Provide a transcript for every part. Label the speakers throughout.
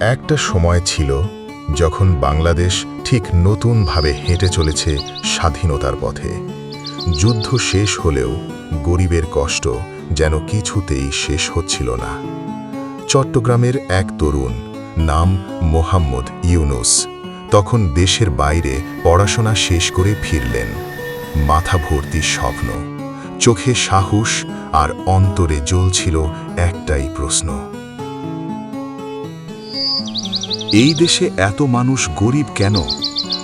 Speaker 1: একটা সময় ছিল যখন বাংলাদেশ ঠিক নতুনভাবে হেঁটে চলেছে স্বাধীনতার পথে। যুদ্ধ শেষ হলেও গরিবের কষ্ট যেন কিছুতেই শেষ হচ্ছিল না। চট্টগ্রামের এক তরুণ নাম মোহাম্মদ ইউনুস তখন দেশের বাইরে পড়াশোনা শেষ করে ফিরলেন। মাথা ভর্তি স্বপ্ন, চোখে সাহস আর অন্তরে জ্বলছিল একটাই প্রশ্ন। এই দেশে এত মানুষ গরিব কেন?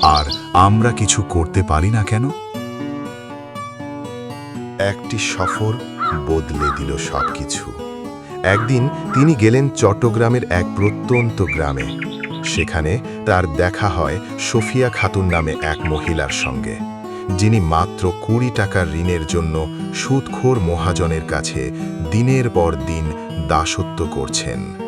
Speaker 1: আর আমরা কিছু করতে পারি না কেন? একটি সফর বদলে দিল সবকিছু। একদিন তিনি গেলেন চট্টগ্রামের এক প্রত্যন্ত গ্রামে। সেখানে তার দেখা হয় সোফিয়া খাতুন নামে এক মহিলার সঙ্গে। যিনি মাত্র কুড়ি টাকার ঋণের জন্য সুদখোর মহাজনের কাছে দিনের পর দিন দাসত্ব করছেন।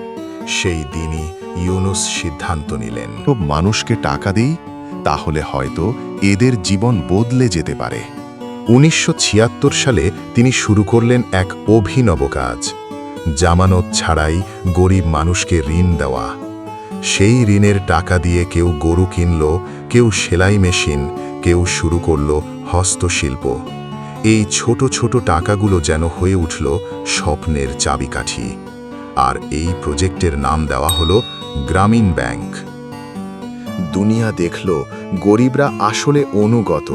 Speaker 1: সেই দিনই ইউনুস সিদ্ধান্ত নিলেন। মানুষকে টাকা দিই, তাহলে হয়তো এদের জীবন বদলে যেতে পারে। উনিশশো ছিয়াত্তর সালে তিনি শুরু করলেন এক অভিনব কাজ। জামানত ছাড়াই গরিব মানুষকে ঋণ দেওয়া। সেই ঋণের টাকা দিয়ে কেউ গরু কিনল, কেউ সেলাই মেশিন, কেউ শুরু করল হস্তশিল্প। এই ছোট ছোট টাকাগুলো যেন হয়ে উঠল স্বপ্নের চাবিকাঠি। আর এই প্রজেক্টের নাম দেওয়া হলো গ্রামীণ ব্যাংক। দুনিয়া দেখল গরিবরা আসলে অনুগত।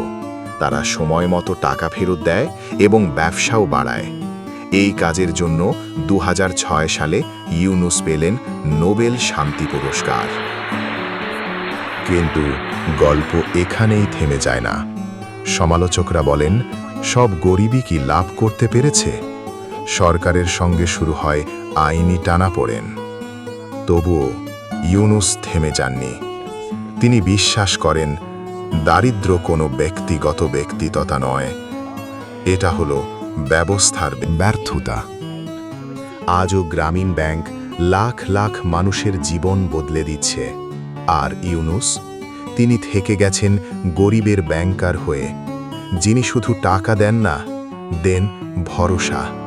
Speaker 1: তারা সময় মতো টাকা ফেরত দেয় এবং ব্যবসাও বাড়ায়। এই কাজের জন্য দু হাজার ছয় সালে ইউনুস পেলেন নোবেল শান্তি পুরস্কার। কিন্তু গল্প এখানেই থেমে যায় না। সমালোচকরা বলেন, সব গরিবই কি লাভ করতে পেরেছে? সরকারের সঙ্গে শুরু হয় আইনি টানাপোড়েন তবুও ইউনুস থেমে যাননি। তিনি বিশ্বাস করেন, দারিদ্র কোনো ব্যক্তিগত ব্যক্তিততা নয়। এটা হলো ব্যবস্থার ব্যর্থতা। আজও গ্রামীণ ব্যাংক লাখ লাখ মানুষের জীবন বদলে দিচ্ছে। আর ইউনুস, তিনি থেকে গেছেন গরিবের ব্যাংকার হয়ে। যিনি শুধু টাকা দেন না, দেন ভরসা।